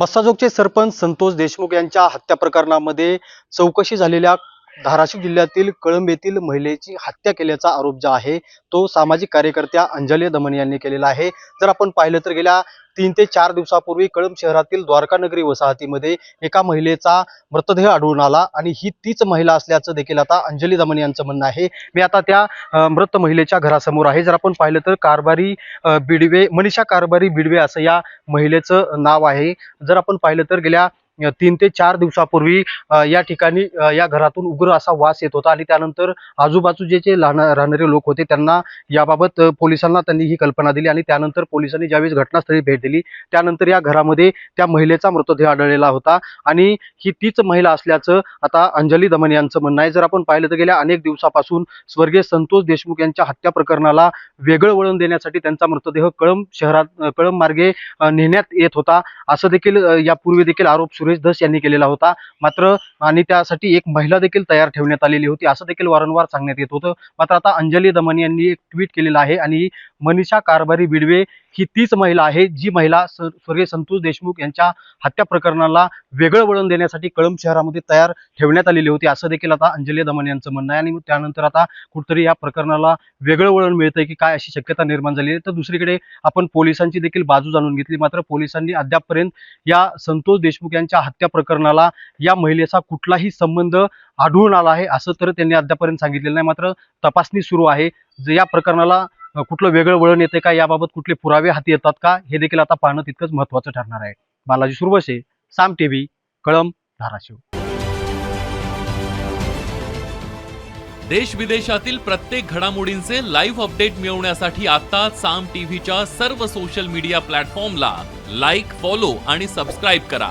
मस्साजोगचे सरपंच संतोष देशमुख यांच्या हत्या प्रकरणामध्ये चौकशी झालेल्या धाराशिव जिल्ह्यातील कळंब येथील महिलेची हत्या केल्याचा आरोप जो आहे तो सामाजिक कार्यकर्त्या अंजली दमन यांनी केलेला आहे. जर आपण पाहिलं तर गेल्या तीन ते चार दिवसापूर्वी कळंब शहरातील द्वारकानगरी वसाहतीमध्ये एका महिलेचा मृतदेह आढळून आला आणि ही तीच महिला असल्याचं देखील आता अंजली दमन यांचं म्हणणं आहे. मी आता त्या मृत महिलेच्या घरासमोर आहे. जर आपण पाहिलं तर कारभारी बिडवे मनीषा कारभारी बिडवे असं या महिलेचं नाव आहे. जर आपण पाहिलं तर गेल्या तीन ते चार दिवसापूर्वी या ठिकाणी या घरातून उग्र असा वास येत होता आणि त्यानंतर आजूबाजूचे जे लहान- राहणारे लोक होते त्यांना याबाबत पोलिसांना त्यांनी ही कल्पना दिली आणि त्यानंतर पोलिसांनी ज्यावेळेस घटनास्थळी भेट दिली त्यानंतर या घरामध्ये त्या महिलेचा मृतदेह आढळलेला होता आणि ही तीच महिला असल्याचं आता अंजली दमन यांचं म्हणणं आहे. जर आपण पाहिलं तर गेल्या अनेक दिवसापासून स्वर्गीय संतोष देशमुख यांच्या हत्या प्रकरणाला वेगळं वळण देण्यासाठी त्यांचा मृतदेह कळंब शहरात कळंब मार्गे नेण्यात येत होता. असं देखील यापूर्वी देखील आरोप सुरू योगेश धस यांनी केलेला होता. मात्र आणि त्यासाठी एक महिला देखील तयार ठेवण्यात आलेली होती. असं देखील वारंवार सांगण्यात येत होतं. मात्र आता अंजली दमन यांनी एक ट्विट केलेलं आहे आणि मनीषा कारभारी बिडवे ही तीच महिला आहे जी महिला स्वर्गीय संतोष देशमुख यांच्या हत्या प्रकरणाला वेगळं वळण देण्यासाठी कळंब शहरामध्ये तयार ठेवण्यात आलेली होती. असं देखील आता अंजली दमन यांचं म्हणणं आहे. आणि त्यानंतर आता कुठतरी या प्रकरणाला वेगळं वळण मिळतंय की काय अशी शक्यता निर्माण झाली आहे. तर दुसरीकडे आपण पोलिसांची देखील बाजू जाणून घेतली. मात्र पोलिसांनी अद्यापपर्यंत या संतोष देशमुख यांच्या हत्या प्रकरणाला या महिलेचा कुठलाही संबंध आढळून आला आहे असं तर त्यांनी अद्यापर्यंत सांगितलेलं नाही. मात्र तपासणी सुरू आहे. या प्रकरणाला कुठलं वेगळं वळण येते का याबाबत कुठले पुरावे हाती येतात का हे देखील आता पाहणं तितकंच महत्त्वाचं ठरणार आहे. बालाजी सुरवसे साम टीव्ही कळम धाराशिव. देश विदेशातील प्रत्येक घडामोडींचे लाईव्ह अपडेट मिळवण्यासाठी आता साम टीव्हीच्या सर्व सोशल मीडिया प्लॅटफॉर्मला लाईक फॉलो आणि सबस्क्राईब करा.